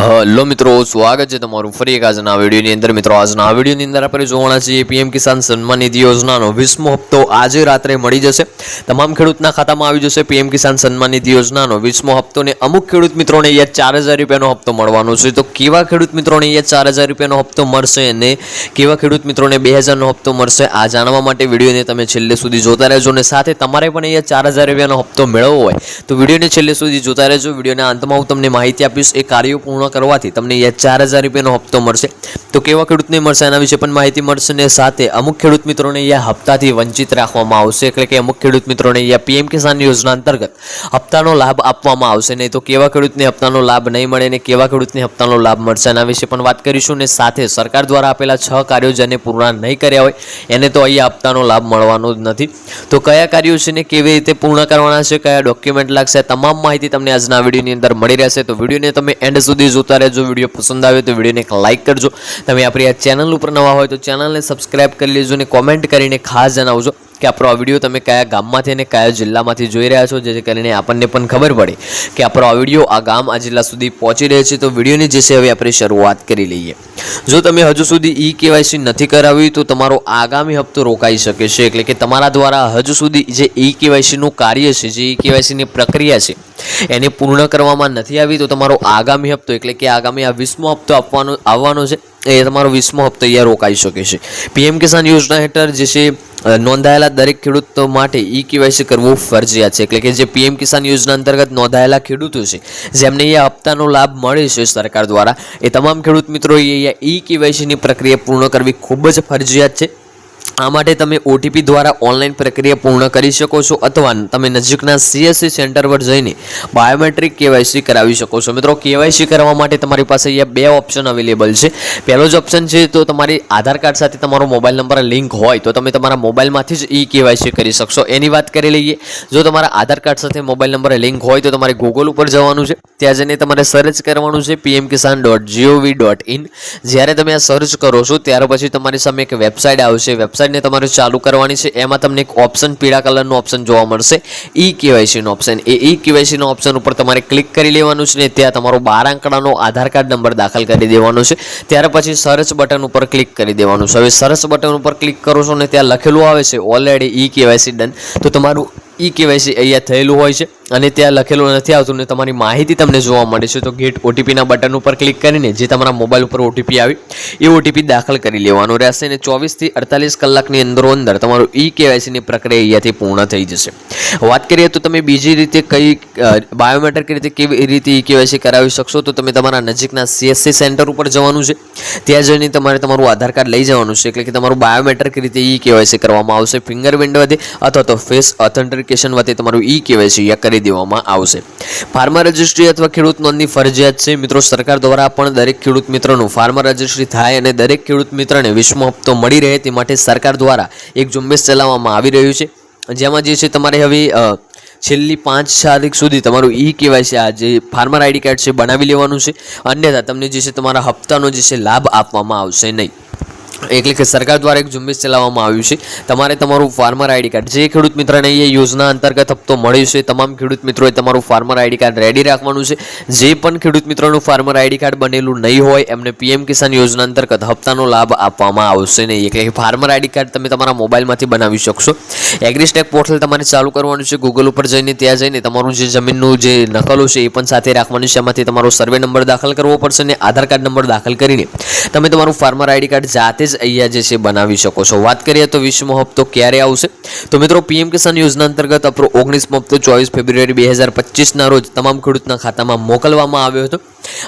Hello મિત્રો, સ્વાગત છે તમારું ફરી એક આજના વિડીયોની અંદર. મિત્રો, આજના વિડીયોની અંદર આપણે જોવાના છીએ પીએમ કિસાન સન્માન નિધિ યોજનાનો વીસમો હપ્તો આજે રાત્રે મળી જશે. તમામ ખેડૂતના ખાતામાં આવી જશે પીએમ કિસાન સન્માન નિધિ યોજનાનો વીસમો હપ્તો ને અમુક ખેડૂત મિત્રોને અહીંયા ચાર હજાર રૂપિયાનો હપ્તો મળવાનો છે. તો કેવા ખેડૂત મિત્રોને અહીંયા ચાર હજાર રૂપિયાનો હપ્તો મળશે અને કેવા ખેડૂત મિત્રોને બે હજારનો હપ્તો મળશે, આ જાણવા માટે વિડીયોને તમે છેલ્લે સુધી જોતા રહેજો અને સાથે તમારે પણ અહીંયા ચાર હજાર રૂપિયાનો હપ્તો મેળવવો હોય તો વિડીયોને છેલ્લે સુધી જોતા રહેજો. વિડીયોના અંતમાં હું તમને માહિતી આપીશ, એ કાર્યો પૂર્ણ કરવાથી તમને અહીંયા ચાર હજાર રૂપિયાનો હપ્તો મળશે. તો કેવા ખેડૂતને મળશે એના વિશે પણ માહિતી મળશે ને સાથે અમુક ખેડૂત મિત્રોને અહીંયા હપ્તાથી વંચિત રાખવામાં આવશે. એટલે કે અમુક ખેડૂત મિત્રોને અહીંયા પીએમ કિસાન યોજના અંતર્ગત હપ્તાનો લાભ આપવામાં આવશે. નહીં તો કેવા ખેડૂતને હપ્તાનો લાભ નહીં મળે ને કેવા ખેડૂતને હપ્તાનો લાભ મળશે એના વિશે પણ વાત કરીશું ને સાથે સરકાર દ્વારા આપેલા છ કાર્યો જેને પૂર્ણ નહીં કર્યા હોય, એને તો અહીંયા હપ્તાનો લાભ મળવાનો જ નથી. તો કયા કાર્યો છે ને કેવી રીતે પૂર્ણ કરવાના છે, કયા ડોક્યુમેન્ટ લાગશે તમામ માહિતી તમને આજના વિડીયોની અંદર મળી રહેશે. તો વિડીયોને તમે એન્ડ સુધી જોતા રહેજો. વીડિયો પસંદ આવે તો વિડીયોને એક લાઇક કરજો. તમે આપણી આ ચેનલ ઉપર નવા હોય તો ચેનલને સબસ્ક્રાઈબ કરી લેજો અને કોમેન્ટ કરીને ખાસ જણાવજો. કે આપણો આ વીડિયો તમે કયા ગામમાંથી અને કયા જિલ્લામાંથી જોઈ રહ્યા છો, જેથી કરીને આપણને પણ ખબર પડે કે આપણો આ વીડિયો આ ગામ, આ જિલ્લા સુધી પહોંચી રહ્યો છે. તો વિડીયોની જે છે, હવે આપણે શરૂઆત કરી લઈએ. જો તમે હજુ સુધી ઈ કેવાયસી નથી કરાવી, તો તમારો આગામી હપ્તો રોકાઈ શકે છે. એટલે કે તમારા દ્વારા હજુ સુધી જે ઈ કેવાયસીનું કાર્ય છે, જે ઈ કેવાયસીની પ્રક્રિયા છે, એને પૂર્ણ કરવામાં નથી આવી, તો તમારો આગામી હપ્તો, એટલે કે આગામી આ વીસમો હપ્તો આપવાનો, આવવાનો છે. એ તમારો વીસમો હપ્તો અહીંયા રોકાઈ શકે છે. પીએમ કિસાન યોજના હેઠળ જે છે નોંધાયેલા દરેક ખેડૂતો માટે ઈ કેવાયસી કરવું ફરજિયાત છે. એટલે કે જે પીએમ કિસાન યોજના અંતર્ગત નોંધાયેલા ખેડૂતો છે, જેમને એ હપ્તાનો લાભ મળે છે સરકાર દ્વારા, એ તમામ ખેડૂત મિત્રો અહીંયા ઈ કેવાયસીની પ્રક્રિયા પૂર્ણ કરવી ખૂબ જ ફરજિયાત છે. આ માટે તમે ઓટીપી દ્વારા ઓનલાઈન પ્રક્રિયા પૂર્ણ કરી શકો છો અથવા તમે નજીકના સીએસસી સેન્ટર પર જઈને બાયોમેટ્રિક કેવાયસી કરાવી શકો છો. મિત્રો, કેવાયસી કરવા માટે તમારી પાસે અહીંયા બે ઓપ્શન અવેલેબલ છે. પહેલો જ ઓપ્શન છે, તો તમારી આધાર કાર્ડ સાથે તમારો મોબાઈલ નંબર લિંક હોય, તો તમે તમારા મોબાઈલમાંથી જ ઈ કેવાયસી કરી શકશો. એની વાત કરી લઈએ, જો તમારા આધાર કાર્ડ સાથે મોબાઈલ નંબર લિંક હોય, તો તમારે ગૂગલ ઉપર જવાનું છે. ત્યાં જઈને તમારે સર્ચ કરવાનું છે PM Kisan dot G O V dot in જ્યારે તમે આ સર્ચ કરો છો, ત્યાર પછી તમારી સામે એક વેબસાઇટ આવશે. વેબસાઇટને તમારે ચાલુ કરવાની છે. એમાં તમને એક ઓપ્શન પીળા કલરનું ઓપ્શન જોવા મળશે. ઈ કેવાયસીનો ઓપ્શન એ ઈ કેવાયસીનો ઓપ્શન ઉપર તમારે ક્લિક કરી લેવાનું છે ને ત્યાં તમારો બાર આંકડાનો આધાર કાર્ડ નંબર દાખલ કરી દેવાનો છે. ત્યાર પછી સર્ચ બટન ઉપર ક્લિક કરી દેવાનું છે. હવે સરસ બટન ઉપર ક્લિક કરો છો ને ત્યાં લખેલું આવે છે ઓલરેડી ઈ કેવાયસી ડન તો તમારું ઈ કેવાયસી અહીંયા થયેલું હોય છે. અને ત્યાં લખેલું નથી આવતું ને તમારી માહિતી તમને જોવા મળે છે, તો ગેટ ઓટીપીના બટન ઉપર ક્લિક કરીને જે તમારા મોબાઈલ ઉપર ઓટીપી આવી, એ ઓટીપી દાખલ કરી લેવાનો રહેશે અને ચોવીસથી અડતાલીસ કલાકની અંદરો અંદર તમારું ઈ કેવાયસીની પ્રક્રિયા અહીંયાથી પૂર્ણ થઈ જશે. વાત કરીએ તો તમે બીજી રીતે કઈ બાયોમેટ્રિક રીતે કેવી રીતે ઈ કેવાયસી કરાવી શકશો, તો તમે તમારા નજીકના સીએસસી સેન્ટર ઉપર જવાનું છે. ત્યાં જઈને તમારે તમારું આધાર કાર્ડ લઈ જવાનું છે, એટલે કે તમારું બાયોમેટ્રિક રીતે ઈ કેવાયસી કરવામાં આવશે. ફિંગર પ્રિન્ટ વડે અથવા તો ફેસ ઓથેન્ટિકેશન વડે તમારું ઈ કેવાયસી અહીંયા કરી દેવામાં આવશે. ફાર્મર રજિસ્ટ્રી અથવા ખેડૂત નોંધની ફરજિયાત છે. મિત્રો, સરકાર દ્વારા પણ દરેક ખેડૂત મિત્રનું ફાર્મર રજિસ્ટ્રી થાય અને દરેક ખેડૂત મિત્રને વિશ્વ હપ્તો મળી રહે તે માટે સરકાર દ્વારા એક ઝુંબેશ ચલાવવામાં આવી રહ્યું છે. જેમાં જે છે, તમારે હવે છેલ્લી પાંચ તારીખ સુધી તમારું ઈ કેવાયસી આ જે ફાર્મર આઈડી કાર્ડ છે, બનાવી લેવાનું છે. અન્યથા, તમને જે છે, તમારા હપ્તાનો જે છે, લાભ આપવામાં આવશે નહીં. એટલે કે સરકાર દ્વારા એક ઝુંબેશ ચલાવવામાં આવ્યું છે. તમારે તમારું ફાર્મર આઈડી કાર્ડ જે ખેડૂત મિત્રને એ યોજના અંતર્ગત હપ્તો મળ્યો છે, તમામ ખેડૂત મિત્રોએ તમારું ફાર્મર આઈડી કાર્ડ રેડી રાખવાનું છે. જે પણ ખેડૂત મિત્રોનું ફાર્મર આઈડી કાર્ડ બનેલું નહીં હોય, એમને પીએમ કિસાન યોજના અંતર્ગત હપ્તાનો લાભ આપવામાં આવશે નહીં. એટલે કે ફાર્મર આઈડી કાર્ડ તમે તમારા મોબાઈલમાંથી બનાવી શકશો. એગ્રીસ્ટેક પોર્ટલ તમારે ચાલુ કરવાનું છે. ગૂગલ ઉપર જઈને, ત્યાં જઈને તમારું જે જમીનનું જે નકલો છે, એ પણ સાથે રાખવાનું છે. એમાંથી તમારો સર્વે નંબર દાખલ કરવો પડશે અને આધાર કાર્ડ નંબર દાખલ કરીને. તમે તમારું ફાર્મર આઈડી કાર્ડ જાતે જ અહીંયા જે છે બનાવી શકો છો. વાત કરીએ તો વીસમો હપ્તો ક્યારે આવશે? તો મિત્રો, પીએમ કિસાન યોજના અંતર્ગત આપણો ઓગણીસમો હપ્તો ચોવીસ ફેબ્રુઆરી બે હજાર પચીસના રોજ તમામ ખેડૂતના ખાતામાં મોકલવામાં આવ્યો હતો.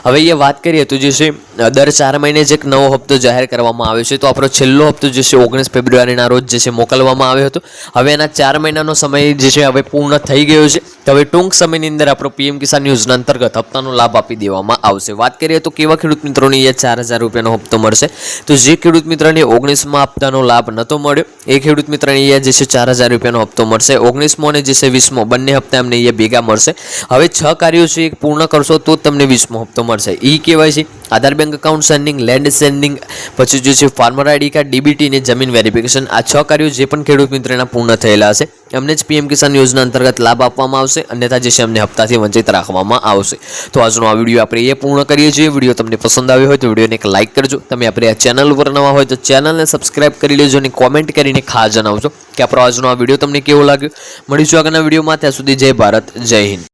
હવે એ વાત કરીએ તો જે છે દર ચાર મહિને જ એક નવો હપ્તો જાહેર કરવામાં આવ્યો છે. તો આપણો છેલ્લો હપ્તો જે છે, ઓગણીસ ફેબ્રુઆરીના રોજ જે છે, મોકલવામાં આવ્યો હતો. હવે એના ચાર મહિનાનો સમય જે છે, હવે પૂર્ણ થઈ ગયો છે. તો હવે ટૂંક સમયની અંદર આપણો પીએમ કિસાન યોજના અંતર્ગત હપ્તાનો લાભ આપી દેવામાં આવશે. વાત કરીએ તો કેવા ખેડૂત મિત્રોને એ ચાર હજાર રૂપિયાનો હપ્તો મળશે? તો જે ખેડૂત મિત્રને ઓગણીસમાં હપ્તાનો લાભ નહોતો મળ્યો, એ ખેડૂત મિત્રને અહીંયા જે છે, ચાર હજાર રૂપિયાનો હપ્તો મળશે. ઓગણીસમો અને જે છે, વીસમો, બંને હપ્તા એમને અહીંયા ભેગા મળશે. હવે છ કાર્યો છે એ પૂર્ણ કરશો તો જ તમને વીસમો હપ્તો મળશે. એ કહેવાય KYC Aadhaar bank account seeding land seeding પછી જે છે ફાર્મર આઈડી કાર્ડ ડીબીટી ને જમીન વેરિફિકેશન આ છ કાર્યો જે પણ ખેડૂત મિત્રોના પૂર્ણ થયેલા હશે. એમને જ પીએમ કિસાન યોજના અંતર્ગત લાભ આપવામાં આવશે, અન્યથા જે છે એમને હપ્તાથી વંચિત રાખવામાં આવશે. તો આજનો આ વીડિયો આપણે એ પૂર્ણ કરીએ છીએ. વીડિયો તમને પસંદ આવ્યો હોય તો વિડીયોને એક લાઇક કરજો. તમે આપણે આ ચેનલ ઉપર નવા હોય તો ચેનલને સબસ્ક્રાઇબ કરી લેજો અને કોમેન્ટ કરીને ખાસ જણાવજો કે આપણો આજનો આ વીડિયો તમને કેવો લાગ્યો. મળીશું આગળના વિડીયોમાં. ત્યાં સુધી જય ભારત, જય હિન્દ.